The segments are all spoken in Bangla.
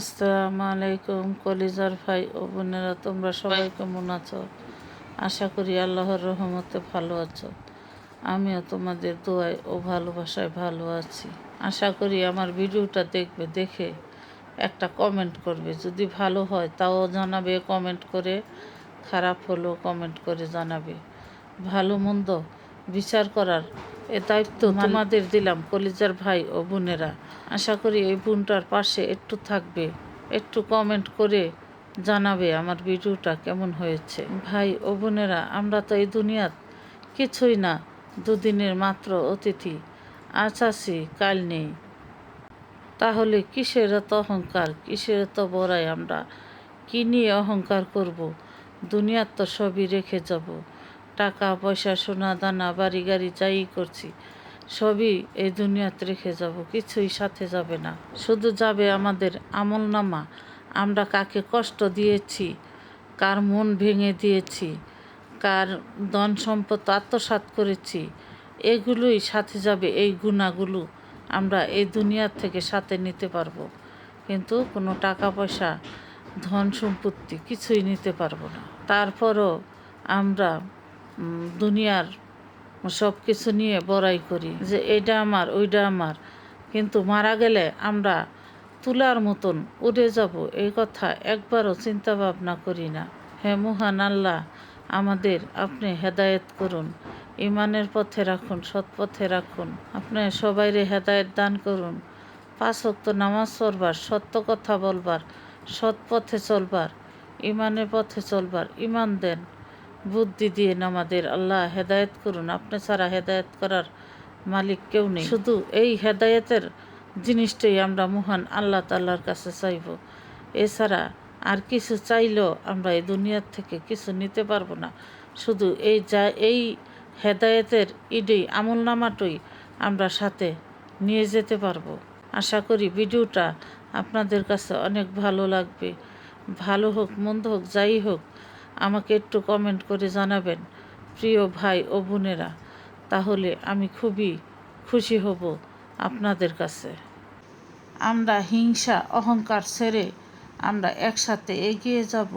আসসালামু আলাইকুম কলিজার ভাই ও বোনেরা, তোমরা সবাই কেমন আছো? আশা করি আল্লাহর রহমতে ভালো আছো। আমিও তোমাদের দোয়ায় ও ভালোবাসায় ভালো আছি। আশা করি আমার ভিডিওটা দেখবে, দেখে একটা কমেন্ট করবে। যদি ভালো হয় তাও জানাবে, কমেন্ট করে। খারাপ হলেও কমেন্ট করে জানাবে। ভালো মন্দ বিচার করার এ দায়িত্ব তোমাদের দিলাম কলিজার ভাই ও বোনেরা। আশা করি এই বোনটার পাশে একটু থাকবে একটু কমেন্ট করে জানাবে আমার ভিডিওটা কেমন হয়েছে। ভাই ও বোনেরা আমরা তো এই দুনিয়াত কিছুই না দুদিনের মাত্র অতিথি আজ আছি কাল নেই। তাহলে কিসের এত অহংকার কিসের এত বড়াই আমরা? কি নিয়ে অহংকার করব? দুনিয়ার তো সবই রেখে যাব। টাকা পয়সা সোনা দানা বাড়ি গাড়ি যাই করছি, সবই এই দুনিয়াতে রেখে যাব, কিছুই সাথে যাবে না। শুধু যাবে আমাদের আমল নামা। আমরা কাকে কষ্ট দিয়েছি, কার মন ভেঙে দিয়েছি, কার ধন সম্পদ আত্মসাৎ করেছি, এগুলোই সাথে যাবে, এই গুণাগুলো আমরা এই দুনিয়ার থেকে সাথে নিতে পারব। কিন্তু কোনো টাকা পয়সা ধন সম্পত্তি কিছুই নিতে পারব না। তারপরও আমরা দুনিয়ার সব কিছু নিয়ে বড়াই করি যে এইটা আমার, ওইটা আমার। কিন্তু মারা গেলে আমরা তুলার মতন উড়ে যাব, এই কথা একবারও চিন্তা ভাবনা করি না। হে মহান আল্লাহ, আমাদের আপনি হেদায়েত করুন ইমানের পথে রাখুন, সৎ পথে রাখুন। আপনি সবাইরে হেদায়েত দান করুন। পাঁচ ওয়াক্ত নামাজ পড়বার, সত্য কথা বলবার, সৎ পথে চলবার ইমানের পথে চলবার ইমান দেন। বুদ্ধি দিয়ে আমাদের আল্লাহ হেদায়েত করুন। আপনি ছাড়া হেদায়েত করার মালিক কেউ নেই। শুধু এই হেদায়েতের জিনিসটাই আমরা মহান আল্লাহ তাল্লার কাছে চাইব। এছাড়া আর কিছু চাইলেও আমরা এই দুনিয়ার থেকে কিছু নিতে পারব না। শুধু এই যা, এই হেদায়েতের ইডেই, আমল নামাটই আমরা সাথে নিয়ে যেতে পারব। আশা করি ভিডিওটা আপনাদের কাছে অনেক ভালো লাগবে। ভালো হোক, মন্দ হোক, যাই হোক আমাকে একটু কমেন্ট করে জানাবেন, প্রিয় ভাই ও বোনেরা। তাহলে আমি খুবই খুশি হব আপনাদের কাছে। আমরা হিংসা, অহংকার ছেড়ে আমরা একসাথে এগিয়ে যাব।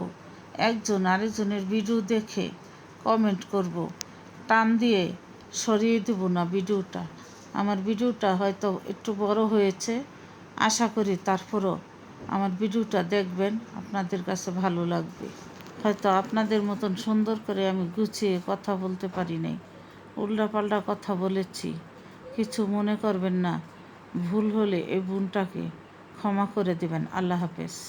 একজন আরেকজনের ভিডিও দেখে কমেন্ট করব। টান দিয়ে সরিয়ে দেব না ভিডিওটা আমার ভিডিওটা হয়তো একটু বড় হয়েছে। আশা করি তারপরও আমার ভিডিওটা দেখবেন, আপনাদের কাছে ভালো লাগবে। হয়তো আপনাদের মতন সুন্দর করে আমি গুছিয়ে কথা বলতে পারি নাই। উল্টাপাল্টা কথা বলেছি। কিছু মনে করবেন না। ভুল হলে এই বোনটাকে ক্ষমা করে দেবেন। আল্লাহ হাফেজ।